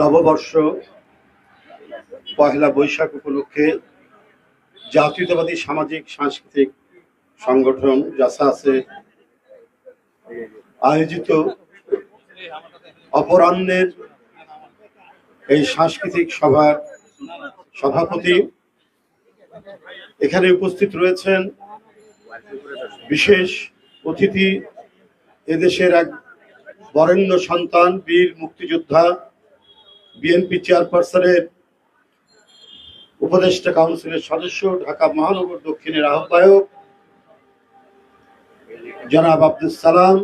নববর্ষ, পহেলা বৈশাখ উপলক্ষে জাতীয়তাবাদী সামাজিক সাংস্কৃতিক সংগঠন জাসাসে আয়োজিত অপরাহ্নের এই সাংস্কৃতিক সভার সভাপতি। এখানে উপস্থিত রয়েছেন বিশেষ অতিথি। এদেশের এক বরেণ্য সন্তান, বীর মুক্তিযোদ্ধা বিএনপি চেয়ারপারসনের উপদেষ্টা কাউন্সিলের সদস্য, ঢাকা মহানগর দক্ষিণের আহ্বায়ক জনাব আব্দুল সালাম,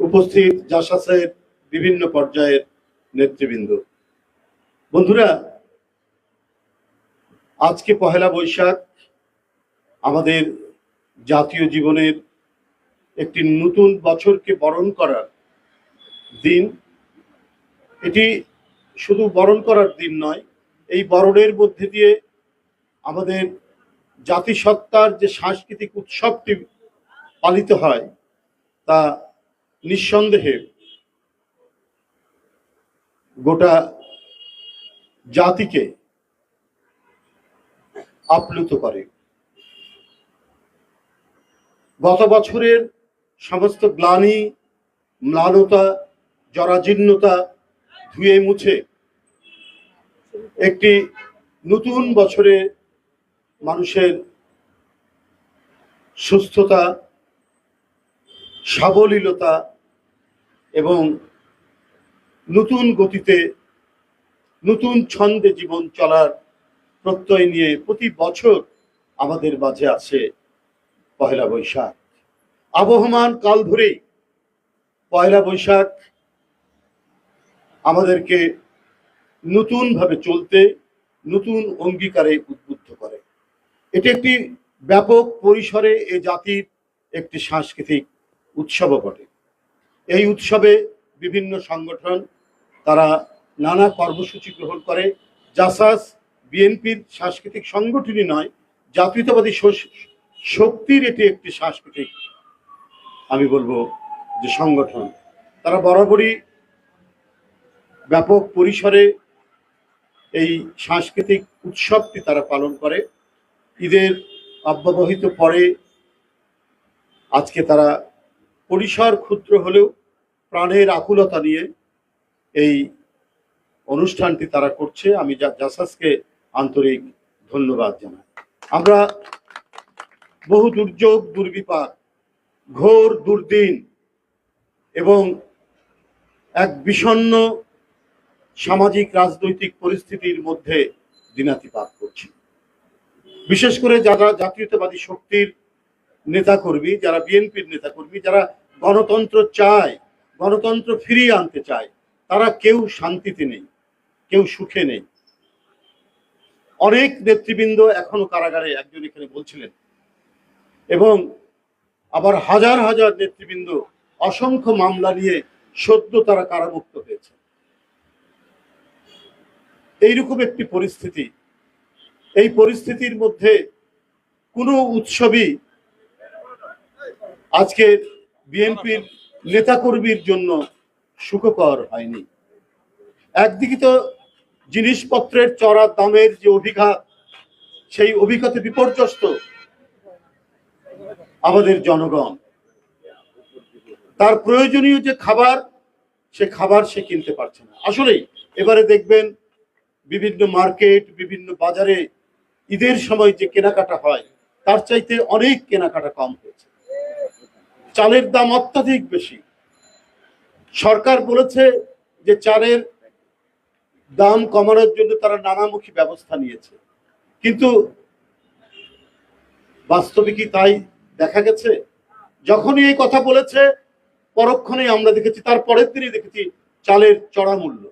উপস্থিত জাসাসের বিভিন্ন পর্যায়ের নেতৃবৃন্দ। বন্ধুরা, আজকে পহেলা বৈশাখ আমাদের জাতীয় জীবনের একটি নতুন বছরকে বরণ করার দিন। এটি শুধু বরণ করার দিন নয়, এই বরণের মধ্যে দিয়ে আমাদের জাতিসত্তার যে সাংস্কৃতিক উৎসবটি পালিত হয়, তা নিঃসন্দেহে গোটা জাতিকে আপ্লুত করে। গত বছরের সমস্ত গ্লানি, ম্লানতা, জরাজীর্ণতা ধুয়ে মুছে একটি নতুন বছরে মানুষের সুস্থতা, সাবলীলতা এবং নতুন গতিতে নতুন ছন্দে জীবন চলার প্রত্যয় নিয়ে প্রতি বছর আমাদের মাঝে আছে পয়লা বৈশাখ। আবহমান কাল ধরেই পয়লা বৈশাখ আমাদেরকে নতুনভাবে চলতে, নতুন অঙ্গীকারে উদ্বুদ্ধ করে। এটি একটি ব্যাপক পরিসরে এ জাতির একটি সাংস্কৃতিক উৎসবও বটে। এই উৎসবে বিভিন্ন সংগঠন, তারা নানা কর্মসূচি গ্রহণ করে। জাসাস বিএনপির সাংস্কৃতিক সংগঠনই নয়, জাতীয়তাবাদী শক্তির এটি একটি সাংস্কৃতিক, আমি বলব যে সংগঠন। তারা বরাবরই ব্যাপক পরিসরে এই সাংস্কৃতিক উৎসবটি তারা পালন করে। ঈদের অব্যবহিত পরে আজকে তারা পরিসর ক্ষুদ্র হলেও প্রাণের আকুলতা নিয়ে এই অনুষ্ঠানটি তারা করছে। আমি জাসাসকে আন্তরিক ধন্যবাদ জানাই। আমরা বহু দুর্যোগ, দুর্বিপাক, ঘোর দুর্দিন এবং এক বিষণ্ণ সামাজিক, রাজনৈতিক পরিস্থিতির মধ্যে দিনাতিপাত করছি। বিশেষ করে যারা জাতীয়তাবাদী শক্তির নেতাকর্মী, যারা বিএনপির নেতাকর্মী, যারা গণতন্ত্র চায়, গণতন্ত্র ফিরিয়ে আনতে চায়, তারা কেউ শান্তিতে নেই, কেউ সুখে নেই। অনেক নেতৃবৃন্দ এখনও কারাগারে, একজন এখানে বলছিলেন। এবং আবার হাজার হাজার নেতৃবৃন্দ অসংখ্য মামলা নিয়ে সদ্য তারা কারামুক্ত হয়েছে। এইরকম একটি পরিস্থিতি। এই পরিস্থিতির মধ্যে কোনো উৎসবই আজকে বিএনপির নেতাকর্মীর জন্য সুখকর হয়নি। একদিকে তো জিনিসপত্রের চড়া দামের যে অভিঘাত, সেই অভিঘাতে বিপর্যস্ত আমাদের জনগণ। তার প্রয়োজনীয় যে খাবার, সে খাবার সে কিনতে পারছে না। আসলেই এবারে দেখবেন বিভিন্ন মার্কেট, বিভিন্ন বাজারে ঈদের সময় যে কেনাকাটা হয়, তার চাইতে অনেক কেনাকাটা কম হয়েছে। চালের দাম অত্যাধিক বেশি। সরকার বলেছে যে চালের দাম কমানোর জন্য তারা নানামুখী ব্যবস্থা নিয়েছে। কিন্তু বাস্তবে কি তাই দেখা গেছে? যখনই এই কথা বলেছে পরক্ষণে আমরা দেখেছি তার পরের দিনই দেখেছি চালের চড়া মূল্য।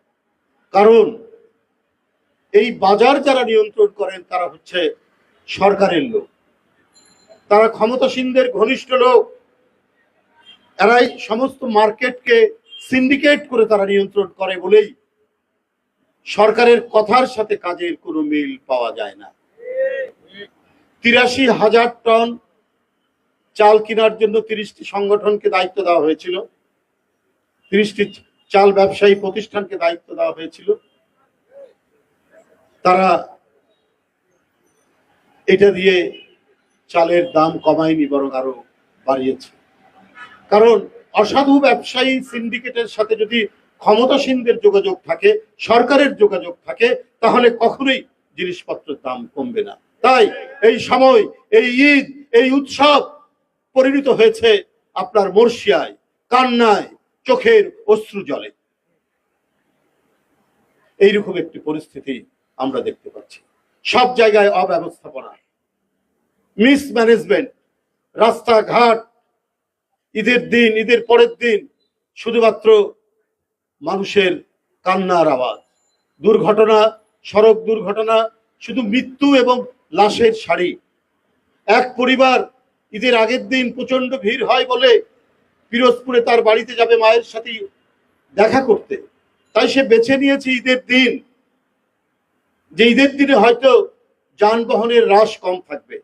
কারণ এই বাজার যারা নিয়ন্ত্রণ করেন, তারা হচ্ছে সরকারের লোক। তারা ক্ষমতাসীনদের ঘনিষ্ঠ লোক। এরাই সমস্ত মার্কেটকে সিন্ডিকেট করে তারা নিয়ন্ত্রণ করে বলেই সরকারের কথার সাথে কাজের কোনো মিল পাওয়া যায় না। তিরাশি হাজার টন চাল কেনার জন্য তিরিশটি সংগঠনকে দায়িত্ব দেওয়া হয়েছিল। তিরিশটি চাল ব্যবসায়ী প্রতিষ্ঠানকে দায়িত্ব দেওয়া হয়েছিল। তারা এটা দিয়ে চালের দাম কমায়নি, বরং আরও বাড়িয়েছে। কারণ অসাধু ব্যবসায়ী সিন্ডিকেটের সাথে যদি ক্ষমতাসীনদের যোগাযোগ থাকে, সরকারের যোগাযোগ থাকে, তাহলে কখনোই জিনিসপত্রের দাম কমবে না। তাই এই সময়, এই ঈদ, এই উৎসব পরিণত হয়েছে আপনার মর্শিয়ায়, কান্নায়, চোখের অশ্রু জলে। এইরকম একটি পরিস্থিতি আমরা দেখতে পাচ্ছি। সব জায়গায় অব্যবস্থাপনা। মিসম্যানেজমেন্ট রাস্তাঘাট, ঈদের দিন, ঈদের পরের দিন, শুধুমাত্র মানুষের কান্নার আওয়াজ। দুর্ঘটনা, সড়ক দুর্ঘটনা, শুধু মৃত্যু এবং লাশের শাড়ি এক পরিবার ঈদের আগের দিন প্রচণ্ড ভিড় হয় বলে পিরোজপুরে তার বাড়িতে যাবে মায়ের সাথে দেখা করতে। তাই সে বেছে নিয়েছে ঈদের দিন। যে ঈদের দিনে হয়তো যানবাহনের হ্রাস কম থাকবে।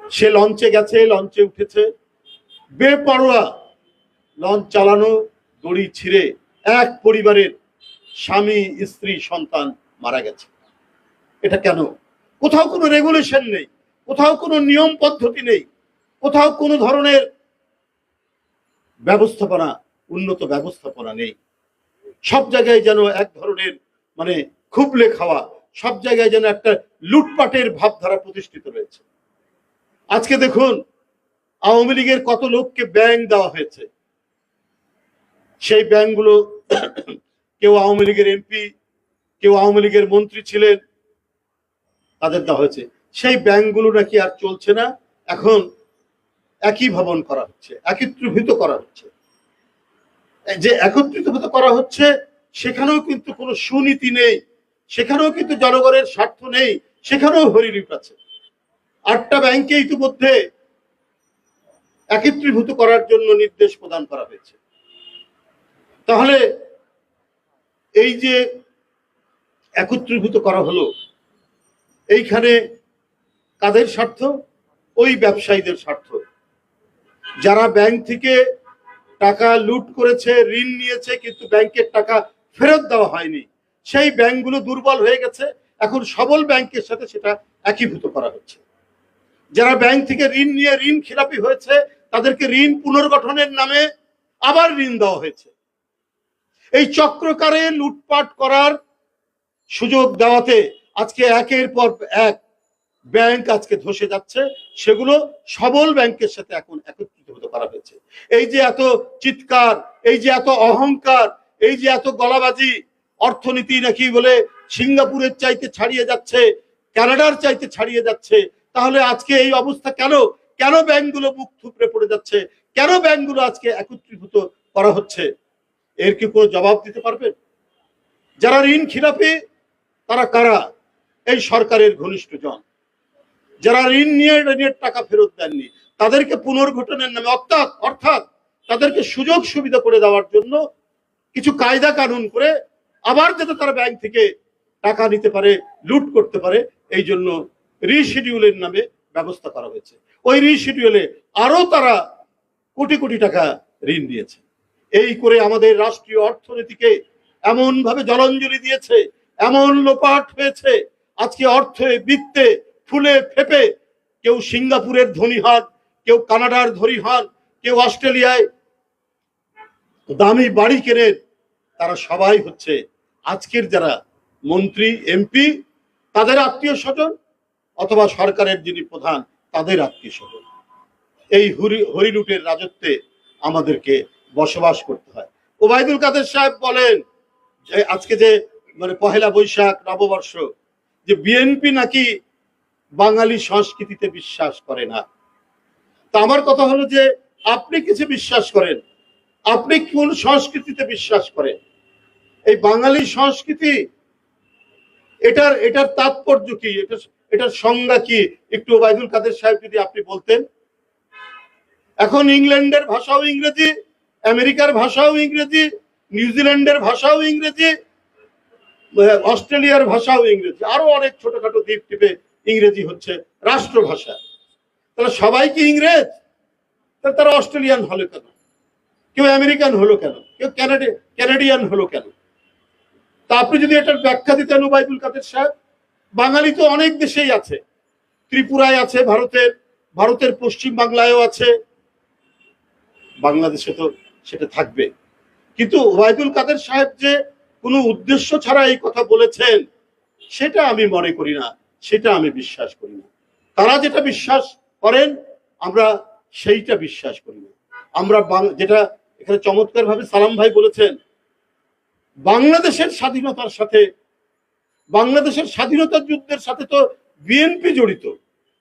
সে লঞ্চে গেছে, লঞ্চে উঠেছে। বেপরোয়া লঞ্চ চালানো, দড়ি ছিঁড়ে এক পরিবারের স্বামী, স্ত্রী, সন্তান মারা গেছে। এটা কেন? কোথাও কোনো রেগুলেশন নেই, কোথাও কোনো নিয়ম পদ্ধতি নেই, কোথাও কোনো ধরনের ব্যবস্থাপনা, উন্নত ব্যবস্থাপনা নেই। সব জায়গায় যেন এক ধরনের মানে খুবলে খাওয়া, সব জায়গায় যেন একটা লুটপাটের ভাবধারা প্রতিষ্ঠিত রয়েছে। আজকে দেখুন, আওয়ামী লীগের কত লোককে ব্যাংক দেওয়া হয়েছে। সেই ব্যাংকগুলো কেউ আওয়ামী লীগের এমপি, কেউ আওয়ামী লীগের মন্ত্রী ছিলেন, তাদের দেওয়া হয়েছে। সেই ব্যাংকগুলো নাকি আর চলছে না, এখন একই ভবন করা হচ্ছে, একত্রীভূত করা হচ্ছে। যে একত্রিত করা হচ্ছে, সেখানেও কিন্তু কোনো সুনীতি নেই। সেখানেও কিন্তু জনগণের স্বার্থ নেই, সেখানেও হরিলিপ আছে। আটটা ব্যাংকে ইতিমধ্যে একত্রীভূত করার জন্য নির্দেশ প্রদান করা হয়েছে। তাহলে এই যে একত্রীভূত করা হলো, এইখানে কাদের স্বার্থ? ওই ব্যবসায়ীদের স্বার্থ। যারা ব্যাংক থেকে টাকা লুট করেছে, ঋণ নিয়েছে, কিন্তু ব্যাংকের টাকা ফেরত দেওয়া হয়নি। সেই ব্যাংকগুলো দুর্বল হয়ে গেছে। এখন সবল ব্যাংকের সাথে সেটা একীভূত করা হচ্ছে। যারা ব্যাংক থেকে ঋণ নিয়ে ঋণ খেলাপি হয়েছে, তাদেরকে ঋণ পুনর্গঠনের নামে আবার ঋণ দেওয়া হয়েছে। এই চক্রকারে লুটপাট করার সুযোগ দেওয়াতে আজকে একের পর এক ব্যাংক আজকে ধসে যাচ্ছে। সেগুলো সবল ব্যাংকের সাথে এখন একত্রিত করা হয়েছে। এই যে এত চিৎকার, এই যে এত অহংকার, এই যে এত গলাবাজি অর্থনীতি নাকি বলে সিঙ্গাপুরের চাইতে ছাড়িয়ে যাচ্ছে, কানাডার চাইতে ছাড়িয়ে যাচ্ছে, তাহলে আজকে এই অবস্থা কেন? কেন ব্যাংকগুলো মুখ থুপড়ে পড়ে যাচ্ছে? কেন ব্যাংকগুলো আজকে একত্রীভূত করা হচ্ছে? এর কি কোনো জবাব দিতে পারবেন? যারা ঋণ খিলাপি, তারা কারা? এই সরকারের ঘনিষ্ঠ জন। যারা ঋণ নিয়ে ঋণের টাকা ফেরত দেননি, তাদেরকে পুনর্গঠনের নামে, অর্থাৎ অর্থাৎ তাদেরকে সুযোগ সুবিধা করে দেওয়ার জন্য কিছু কায়দা কানুন করে আবার যাতে তারা ব্যাংক থেকে টাকা নিতে পারে, লুট করতে পারে এই জন্য রিশিডিউলের নামে ব্যবস্থা করা হয়েছে। ওই রিশিডিউলে আরও তারা কোটি কোটি টাকা ঋণ দিয়েছে। এই করে আমাদের রাষ্ট্রীয় অর্থনীতিকে এমন ভাবে জলাঞ্জলি দিয়েছে, এমন লোপাট হয়েছে, আজকে অর্থে বৃত্তে ফুলে ফেপে কেউ সিঙ্গাপুরের ধনী হন কেউ কানাডার ধনী হন কেউ অস্ট্রেলিয়ায় দামি বাড়ি কেনেন, তারা সবাই হচ্ছে আজকের যারা মন্ত্রী, এমপি, তাদের আত্মীয় স্বজন অথবা সরকারের যিনি প্রধান, তাদের আত্মীয় স্বজন। এই হরি, হরিলুটের রাজত্বে আমাদেরকে বসবাস করতে হয়। ওবায়দুল কাদের সাহেব বলেন যে, আজকে যে মানে পহেলা বৈশাখ, নববর্ষ, যে বিএনপি নাকি বাঙালি সংস্কৃতিতে বিশ্বাস করে না। তা আমার কথা হলো যে, আপনি কিছু বিশ্বাস করেন। আপনি কোন সংস্কৃতিতে বিশ্বাস করেন? এই বাঙালি সংস্কৃতি, এটার এটার তাৎপর্য কি? এটা এটার সংজ্ঞা কি? একটু ওবায়দুল কাদের সাহেব যদি আপনি বলতেন। এখন ইংল্যান্ডের ভাষাও ইংরেজি, আমেরিকার ভাষাও ইংরেজি নিউজিল্যান্ডের ভাষাও ইংরেজি, অস্ট্রেলিয়ার ভাষাও ইংরেজি। আরও অনেক ছোটখাটো দ্বীপ টিপে ইংরেজি হচ্ছে রাষ্ট্রভাষা। তাহলে সবাই কি ইংরেজ? তারা অস্ট্রেলিয়ান হলো কেন? কেউ আমেরিকান হলো কেন? কেউ ক্যানাডে, ক্যানাডিয়ান হলো কেন? তা আপনি যদি এটার ব্যাখ্যা দিতেন ওবায়দুল কাদের সাহেব, বাঙালি তো অনেক দেশেই আছে, ত্রিপুরায় আছে, ভারতের ভারতের পশ্চিম বাংলায়ও আছে, বাংলাদেশে তো সেটা থাকবে। কিন্তু ওবায়দুল কাদের সাহেব যে কোনো উদ্দেশ্য ছাড়া এই কথা বলেছেন, সেটা আমি মনে করি না, সেটা আমি বিশ্বাস করি না। তারা যেটা বিশ্বাস করেন, আমরা সেইটা বিশ্বাস করি না। আমরা যেটা এখানে চমৎকার ভাবে সালাম ভাই বলেছেন বাংলাদেশের স্বাধীনতার সাথে, বাংলাদেশের স্বাধীনতার যুদ্ধের সাথে তো বিএনপি জড়িত।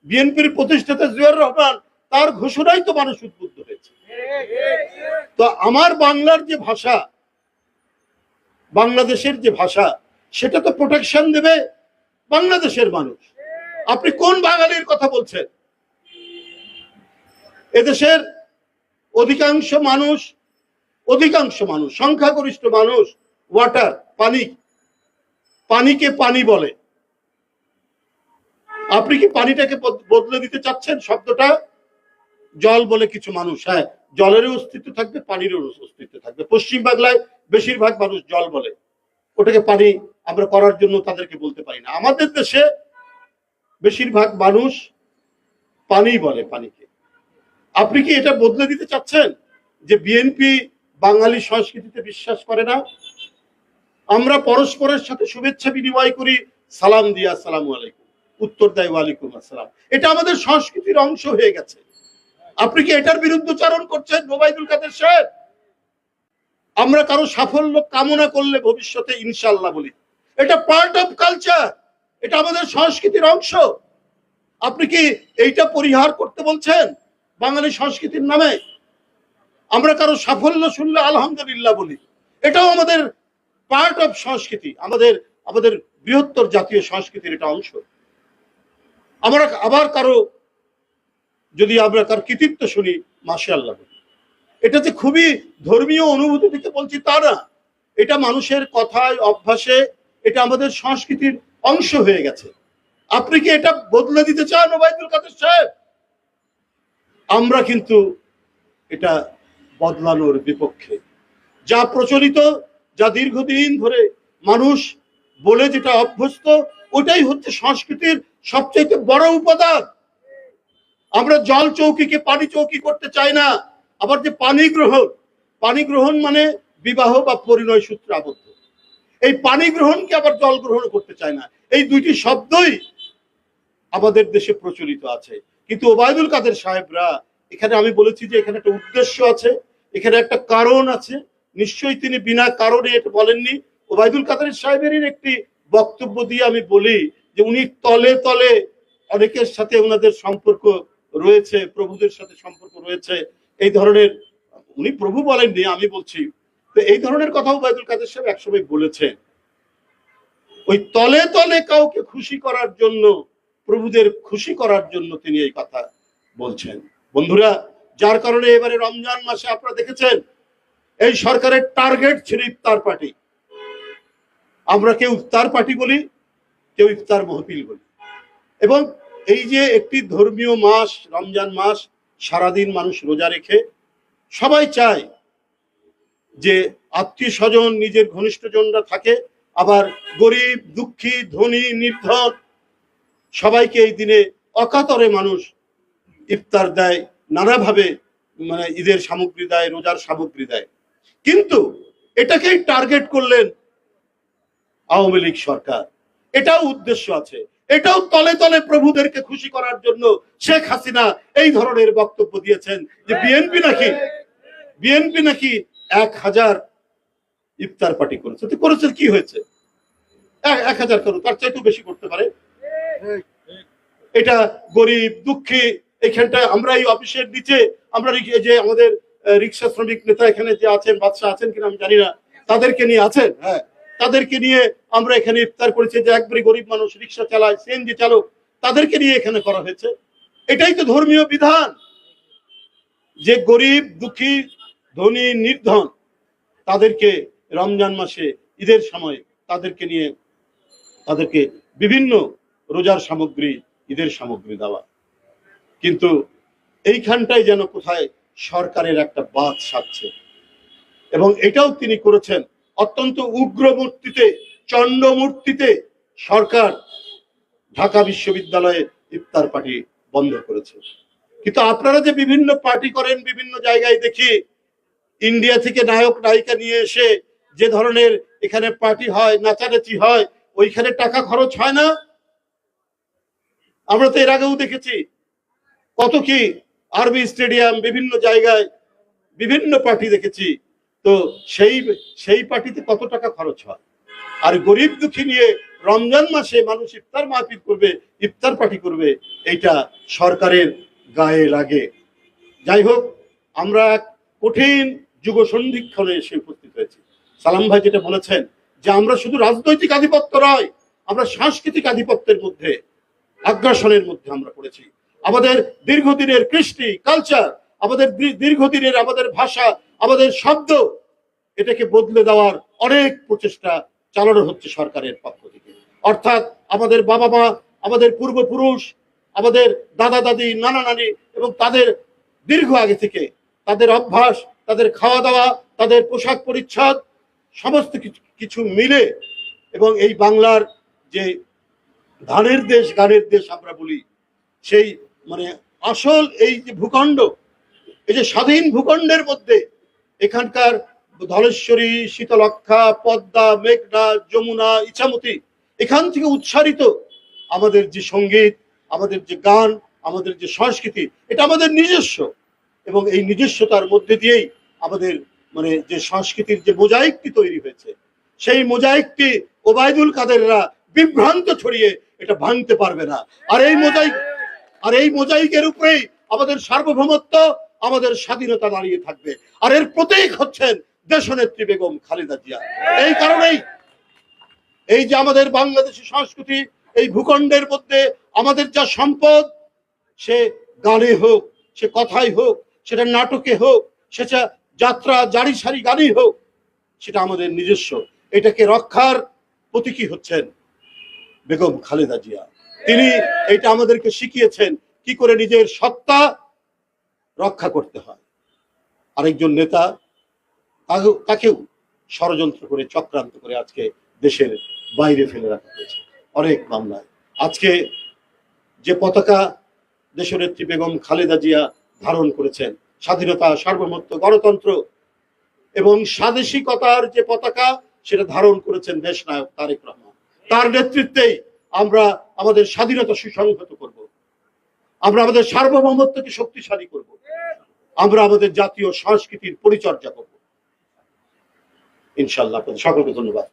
বিএনপির প্রতিষ্ঠাতা জিয়াউর রহমান, তার ঘোষণাই তো মানুষ উদ্বুদ্ধ হয়েছে। তো আমার বাংলার যে ভাষা, বাংলাদেশের যে ভাষা, সেটা তো প্রোটেকশন দেবে বাংলাদেশের মানুষ। আপনি কোন বাঙালির কথা বলছেন? এদেশের অধিকাংশ মানুষ অধিকাংশ মানুষ, সংখ্যাগরিষ্ঠ মানুষ ওয়াটার পানি। পানিকে পানি বলে। আপনি কি পানিটাকে বদলে দিতে চাচ্ছেন? শব্দটা জল বলে কিছু মানুষ। হ্যাঁ জলেরও অস্তিত্ব থাকবে, পানিরও অস্তিত্ব থাকবে। পশ্চিম বাংলায় বেশিরভাগ মানুষ জল বলে। ওটাকে পানি আমরা করার জন্য তাদেরকে বলতে পারি না। আমাদের দেশে বেশিরভাগ মানুষ পানি বলে পানিকে। আপনি কি এটা বদলে দিতে চাচ্ছেন? যে বিএনপি বাঙালি সংস্কৃতিতে বিশ্বাস করে না? আমরা পরস্পরের সাথে শুভেচ্ছা বিনিময় করি। সালাম দিয়া আসসালামু আলাইকুম। উত্তর দেয় ওয়ালাইকুম আসসালাম। এটা আমাদের সংস্কৃতির অংশ হয়ে গেছে। আপনি কি এটার বিরুদ্ধচারণ করছেন, নোবাইদুল কাদের সাহেব? আমরা কারও সাফল্য কামনা করলে ভবিষ্যতে ইনশাল্লাহ বলি। এটা পার্ট অফ কালচার এটা আমাদের সংস্কৃতির অংশ। আপনি কি এইটা পরিহার করতে বলছেন বাঙালি সংস্কৃতির নামে? আমরা কারও সাফল্য শুনলে আলহামদুলিল্লাহ বলি। এটাও আমাদের পার্ট অফ সংস্কৃতি, আমাদের আমাদের বৃহত্তর জাতীয় সংস্কৃতির এটা অংশ। আমরা আবার কারও, যদি আমরা কার কৃতিত্ব শুনি মাসে আল্লাহ এটা যে খুবই ধর্মীয় অনুভূতি থেকে বলছি তা না। এটা মানুষের কথায়, অভ্যাসে, এটা আমাদের সংস্কৃতির অংশ হয়ে গেছে। আপনি কি এটা বদলে দিতে চান, ওবায়দুল কাদের সাহেব? আমরা কিন্তু এটা বদলানোর বিপক্ষে। যা প্রচলিত যা দীর্ঘদিন ধরে মানুষ বলে যেটা অভ্যস্ত, ওটাই হচ্ছে সংস্কৃতির সবচেয়ে বড় উপাদান। আমরা জল চৌকিকে পানি চৌকি করতে চাই না, আবার যে পানি গ্রহণ পানি গ্রহণ মানে বিবাহ বা পরিণয় সূত্রে আবদ্ধ। এই পানি গ্রহণকে আবার জল গ্রহণ করতে চায় না। এই দুইটি শব্দই আমাদের দেশে প্রচলিত আছে। কিন্তু ওবায়দুল কাদের সাহেবরা, এখানে আমি বলেছি যে এখানে একটা উদ্দেশ্য আছে, এখানে একটা কারণ আছে নিশ্চয়ই তিনি বিনা কারণে এটা বলেননি। ওবায়দুল কাদের সাহেবের একটি বক্তব্য দিয়ে আমি বলি যে উনি তলে তলে অনেকের সাথে ওনাদের সম্পর্ক রয়েছে, প্রভুদের সাথে সম্পর্ক রয়েছে। এই ধরনের, উনি প্রভু বলেননি, আমি বলছি। তো এই ধরনের কথা ওবায়দুল কাদের সাহেব একসময় বলেছেন। ওই তলে তলে কাউকে খুশি করার জন্য, প্রভুদের খুশি করার জন্য তিনি এই কথা বলছেন। বন্ধুরা, যার কারণে এবারে রমজান মাসে আপনারা দেখেছেন এই সরকারের টার্গেট ছিল ইফতার পার্টি। আমরা কেউ ইফতার পার্টি বলি, কেউ ইফতার মহপিল বলি। এবং এই যে একটি ধর্মীয় মাস, রমজান মাস, সারাদিন মানুষ রোজা রেখে সবাই চায় যে আত্মীয় স্বজন, নিজের ঘনিষ্ঠজনরা থাকে, আবার গরিব, দুঃখী, ধনী নির্ধন সবাইকে এই দিনে অকাতরে মানুষ ইফতার দেয়, নানাভাবে মানে ঈদের সামগ্রী দেয়, রোজার সামগ্রী দেয়। কিন্তু এটাকেই টার্গেট করলেন আওয়ামী লীগ সরকার। এটাও উদ্দেশ্য আছে। এটাও তলে তলে প্রভুদেরকে খুশি করার জন্য শেখ হাসিনা এই ধরনের বক্তব্য দিয়েছেন যে বিএনপি নাকি বিএনপি নাকি এক হাজার ইফতার পার্টি করেছে। তো করেছে, কি হয়েছে? এক- হাজার করুন, তার চাইতেও বেশি করতে পারে। এটা গরিব, দুঃখী, এখানটায় আমরা এই অফিসের নিচে, আমরা যে আমাদের রিক্সা শ্রমিক নেতা এখানে যে আছেন বাদশা আছেন কিনা আমি জানি না। তাদেরকে নিয়ে আছেন? হ্যাঁ। তাদেরকে নিয়ে আমরা এখানে ইফতার করেছি যে একবারে গরিব মানুষ রিক্সা চালায়, সিএনজি চালক, তাদেরকে নিয়ে এখানে করা হয়েছে। এটাই তো ধর্মীয় বিধান। যে গরিব, দুঃখী, ধনী, নির্ধন, তাদেরকে রমজান মাসে, ঈদের সময় তাদেরকে নিয়ে, তাদেরকে বিভিন্ন রোজার সামগ্রী, ঈদের সামগ্রী দেওয়া। কিন্তু এইখানটাই যেন কোথায় সরকারের একটা বাদ সাজছে। এবং এটাও তিনি করেছেন। অত্যন্ত উগ্র মূর্তিতে চন্ড মূর্তিতে সরকার ঢাকা বিশ্ববিদ্যালয়ে ইফতার পার্টি বন্ধ করেছে। কিন্তু আপনারা যে বিভিন্ন পার্টি করেন, বিভিন্ন জায়গায় দেখি, ইন্ডিয়া থেকে নায়ক, নায়িকা নিয়ে এসে যে ধরনের এখানে পার্টি হয়, নাচানাচি হয়, ওইখানে টাকা খরচ হয় না? আমরা তো এর আগেও দেখেছি। কত কি আরবি স্টেডিয়াম, বিভিন্ন জায়গায় বিভিন্ন পার্টি দেখেছি। তো সেই সেই পার্টিতে কত টাকা খরচ হয়? আর গরিব দুঃখী নিয়ে রমজান মাসে মানুষ ইফতার মাহফিল করবে, ইফতার পার্টি করবে, এইটা সরকারের গায়ে লাগে। যাই হোক, আমরা কঠিন যুগ সন্ধিক্ষণে এসে উপস্থিত হয়েছি। সালাম ভাই যেটা বলেছেন যে আমরা শুধু রাজনৈতিক আধিপত্য নয়, আমরা সাংস্কৃতিক আধিপত্যের মধ্যে, আগ্রাসনের মধ্যে আমরা পড়েছি। আমাদের দীর্ঘদিনের কৃষ্টি কালচার আমাদের দীর্ঘদিনের আমাদের ভাষা, আমাদের শব্দ, এটাকে বদলে দেওয়ার অনেক প্রচেষ্টা চালানো হচ্ছে সরকারের পক্ষ থেকে। অর্থাৎ আমাদের বাবা মা আমাদের পূর্বপুরুষ, আমাদের দাদা দাদি নানা নানি এবং তাদের দীর্ঘ আগে থেকে তাদের অভ্যাস, তাদের খাওয়া দাওয়া তাদের পোশাক পরিচ্ছদ, সমস্ত কিছু মিলে এবং এই বাংলার যে ধানের দেশ, গানের দেশ আমরা বলি, সেই মানে আসল এই যে ভূখণ্ড, এই যে স্বাধীন ভূখণ্ডের মধ্যে এখানকার ধলেশ্বরী শীতলক্ষা পদ্মা, মেঘনা, যমুনা, ইছামতি, এখান থেকে উচ্চারিত আমাদের যে সংগীত, আমাদের যে গান, আমাদের যে সংস্কৃতি, এটা আমাদের নিজস্ব। এবং এই নিজস্বতার মধ্যে দিয়েই আমাদের মানে যে সংস্কৃতির যে মোজাইকটি তৈরি হয়েছে, সেই মোজাইকটি ওবায়দুল কাদেররা বিভ্রান্ত ছড়িয়ে এটা ভাঙতে পারবে না। আর এই মোজাইক আর এই মোজাইকের উপরেই আমাদের সার্বভৌমত্ব, আমাদের স্বাধীনতা দাঁড়িয়ে থাকবে। আর এর প্রতীক হচ্ছেন দেশনেত্রী বেগম খালেদা জিয়া। এই কারণেই এই যে আমাদের বাংলাদেশি সংস্কৃতি, এই ভূখণ্ডের মধ্যে আমাদের যা সম্পদ, সে গানে হোক, সে কথাই হোক, সেটা নাটকে হোক সেটা যাত্রা, জারি সারি গানই হোক, সেটা আমাদের নিজস্ব। এটাকে রক্ষার প্রতীকী হচ্ছেন বেগম খালেদা জিয়া। তিনি এটা আমাদেরকে শিখিয়েছেন কি করে নিজের সত্তা রক্ষা করতে হয়। আরেকজন নেতা তাকেও- ষড়যন্ত্র করে, চক্রান্ত করে আজকে দেশের বাইরে ফেলে রাখা হয়েছে অনেক মামলায়। আজকে যে পতাকা দেশনেত্রী বেগম খালেদা জিয়া ধারণ করেছেন, স্বাধীনতা, সার্বভৌমত্ব, গণতন্ত্র এবং স্বাদেশিকতার যে পতাকা সেটা ধারণ করেছেন দেশনায়ক তারেক রহমান। তার নেতৃত্বেই আমরা আমাদের স্বাধীনতা সুসংহত করব। আমরা আমাদের সার্বভৌমত্বকে শক্তিশালী করব। আমরা আমাদের জাতীয় সংস্কৃতির পরিচর্যা করব। ইনশাল্লাহ সকলকে ধন্যবাদ।